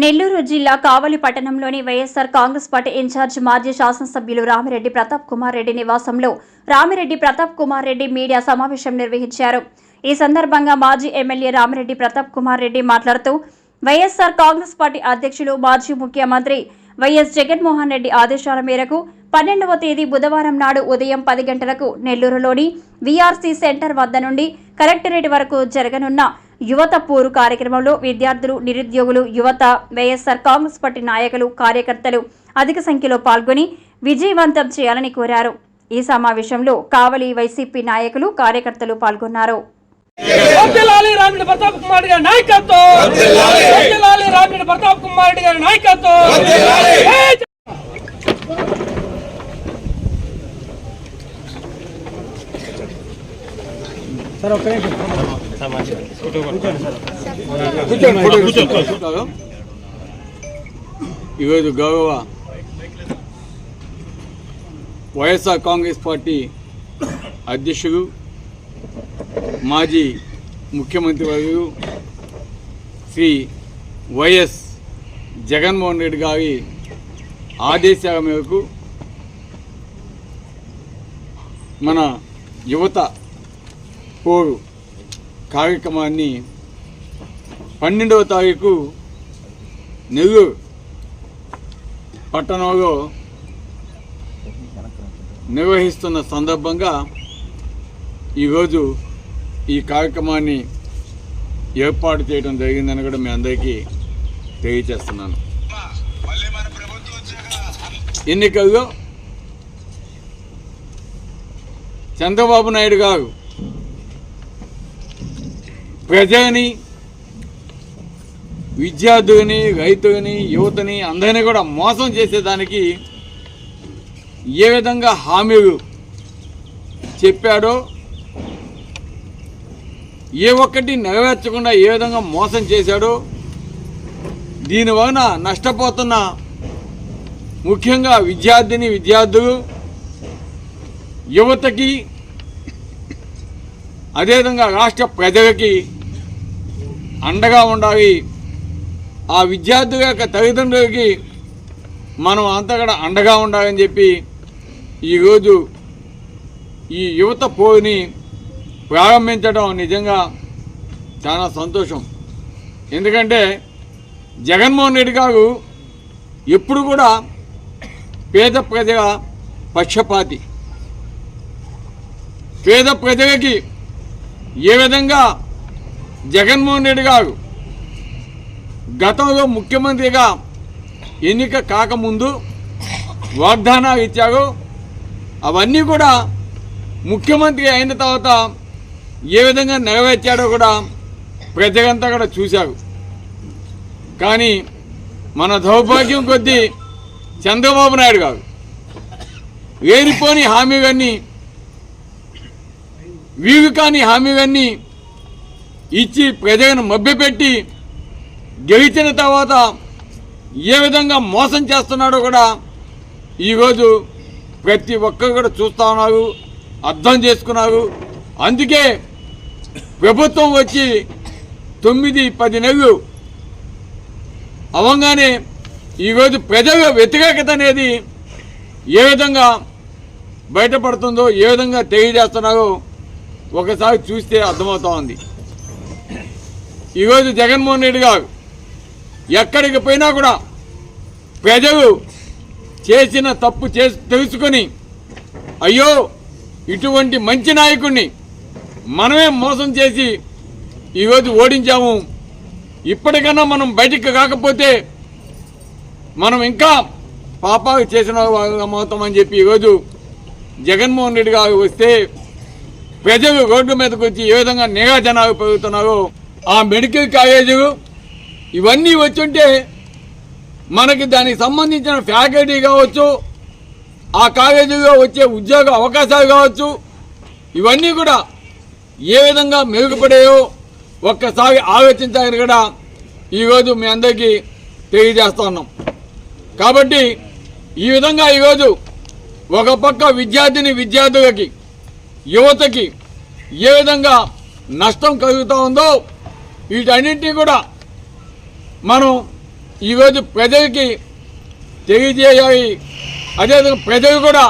నెల్లూరు జిల్లా కావలి పట్టణంలోని YSR Congress party incharge మాజీ శాసనసభ్యులు రామిరెడ్డి ప్రతాప్ కుమార్ రెడ్డి నివాసంలో రామిరెడ్డి ప్రతాప్ కుమార్ రెడ్డి మీడియా సమావేశం నిర్వహించారు. ఈ సందర్భంగా మాజీ ఎమ్మెల్యే రామిరెడ్డి ప్రతాప్ కుమార్ రెడ్డి మాట్లాడుతూ వైఎస్సార్ కాంగ్రెస్ పార్టీ అధ్యక్షులు మాజీ ముఖ్యమంత్రి వైఎస్ జగన్మోహన్ రెడ్డి ఆదేశాల మేరకు పన్నెండవ తేదీ బుధవారం నాడు ఉదయం పది గంటలకు నెల్లూరులోని వీఆర్సీ సెంటర్ వద్ద నుండి కలెక్టరేట్ వరకు జరగనున్న యువత పూరు కార్యక్రమంలో విద్యార్థులు నిరుద్యోగులు యువత వైఎస్ఆర్ కాంగ్రెస్ పార్టీ నాయకులు కార్యకర్తలు అధిక సంఖ్యలో పాల్గొని విజయవంతం చేయాలని కోరారు. ఈ సమావేశంలో కావలి వైసీపీ నాయకులు కార్యకర్తలు పాల్గొన్నారు. వర్ధిల్లాలి రామిడి ప్రతాప్ కుమార్ గారి నాయకత్వం! వర్ధిల్లాలి రామిడి ప్రతాప్ కుమార్ రెడ్డి గారి నాయకత్వం! జై జగన్. ఈరోజు గౌరవ వైఎస్ఆర్ కాంగ్రెస్ పార్టీ అధ్యక్షుడు మాజీ ముఖ్యమంత్రి వర్యులు శ్రీ వైఎస్ జగన్మోహన్ రెడ్డి గారి ఆదేశాల మేరకు మన యువత పోరు కార్యక్రమాన్ని పన్నెండవ తారీఖు నెల్లూరు పట్టణంలో నిర్వహిస్తున్న సందర్భంగా ఈరోజు ఈ కార్యక్రమాన్ని ఏర్పాటు చేయడం జరిగిందని కూడా మీ అందరికీ తెలియచేస్తున్నాను ఎన్నికల్లో చంద్రబాబు నాయుడు గారు ప్రజని విద్యార్థుని రైతుని యువతని అందరినీ కూడా మోసం చేసేదానికి ఏ విధంగా హామీలు చెప్పాడో ఏ ఒక్కటి నెరవేర్చకుండా ఏ విధంగా మోసం చేశాడో దీని వలన నష్టపోతున్న ముఖ్యంగా విద్యార్థిని విద్యార్థులు యువతకి అదేవిధంగా రాష్ట్ర ప్రజలకి అండగా ఉండాలి. ఆ విద్యార్థుల యొక్క తల్లిదండ్రులకి మనం అంతా కూడా అండగా ఉండాలని చెప్పి ఈరోజు ఈ యువత పోరుని ప్రారంభించడం నిజంగా చాలా సంతోషం. ఎందుకంటే జగన్మోహన్ రెడ్డి గారు ఎప్పుడు కూడా పేద ప్రజల పక్షపాతి. పేద ప్రజలకి ఏ విధంగా జగన్మోహన్ రెడ్డి గారు గతంలో ముఖ్యమంత్రిగా ఎన్నిక కాకముందు వాగ్దానాలు ఇచ్చారు. అవన్నీ కూడా ముఖ్యమంత్రి అయిన తర్వాత ఏ విధంగా నెరవేర్చాడో కూడా ప్రజలంతా కూడా చూశారు. కానీ మన దౌర్భాగ్యం కొద్దీ చంద్రబాబు నాయుడు గారు వేరిపోని హామీవన్నీ వీవి కాని హామీవన్నీ ఇచ్చి ప్రజలను మభ్యపెట్టి గెలిచిన తర్వాత ఏ విధంగా మోసం చేస్తున్నాడో కూడా ఈరోజు ప్రతి ఒక్కరు కూడా చూస్తూ ఉన్నారు అర్థం చేసుకున్నారు. అందుకే ప్రభుత్వం వచ్చి తొమ్మిది పది నెలలు అవంగానే ఈరోజు ప్రజల వ్యతిరేకత అనేది ఏ విధంగా బయటపడుతుందో ఏ విధంగా తెలియజేస్తున్నారో ఒకసారి చూస్తే అర్థమవుతా ఉంది. ఈరోజు జగన్మోహన్ రెడ్డి గారు ఎక్కడికి పోయినా కూడా ప్రజలు చేసిన తప్పు చేసి తెలుసుకొని అయ్యో ఇటువంటి మంచి నాయకుడిని మనమే మోసం చేసి ఈరోజు ఓడించాము. ఇప్పటికన్నా మనం బయటికి కాకపోతే మనం ఇంకా పాపాలు చేసిన వాళ్ళం అవుతామని చెప్పి ఈరోజు జగన్మోహన్ రెడ్డి గారు వస్తే ప్రజలు రోడ్డు మీదకి వచ్చి ఏ విధంగా నిఘా జనాలు పెరుగుతున్నారో ఆ మెడికల్ కాలేజీ ఇవన్నీ వచ్చుంటే మనకి దానికి సంబంధించిన ఫ్యాకల్టీ కావచ్చు ఆ కాలేజీలో వచ్చే ఉద్యోగ అవకాశాలు కావచ్చు ఇవన్నీ కూడా ఏ విధంగా మెరుగుపడాయో ఒక్కసారి ఆలోచించాలని కూడా ఈరోజు మీ అందరికీ తెలియజేస్తా ఉన్నాం. కాబట్టి ఈ విధంగా ఈరోజు ఒక పక్క విద్యార్థిని విద్యార్థులకి యువతకి ఏ విధంగా నష్టం కలుగుతూ ఉందో వీటన్నింటినీ కూడా మనం ఈరోజు ప్రజలకి తెలియజేయాలి. అదేవిధంగా ప్రజలు కూడా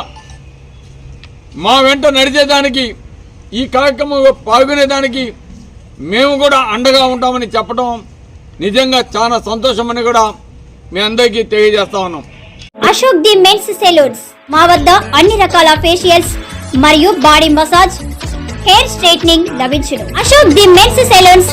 మా వెంట నడిచేదానికి ఈ కార్యక్రమంలో పాల్గొనేదానికి మేము కూడా అండగా ఉంటామని చెప్పడం నిజంగా చాలా సంతోషమని కూడా మీ అందరికీ తెలియజేస్తా ఉన్నాం. Ashok the men's salons. మా వద్ద అన్ని రకాల ఫేషియల్స్ మరియు బాడీ మసాజ్ హెయిర్ స్ట్రైట్నింగ్ లభించును. Ashok the men's salons.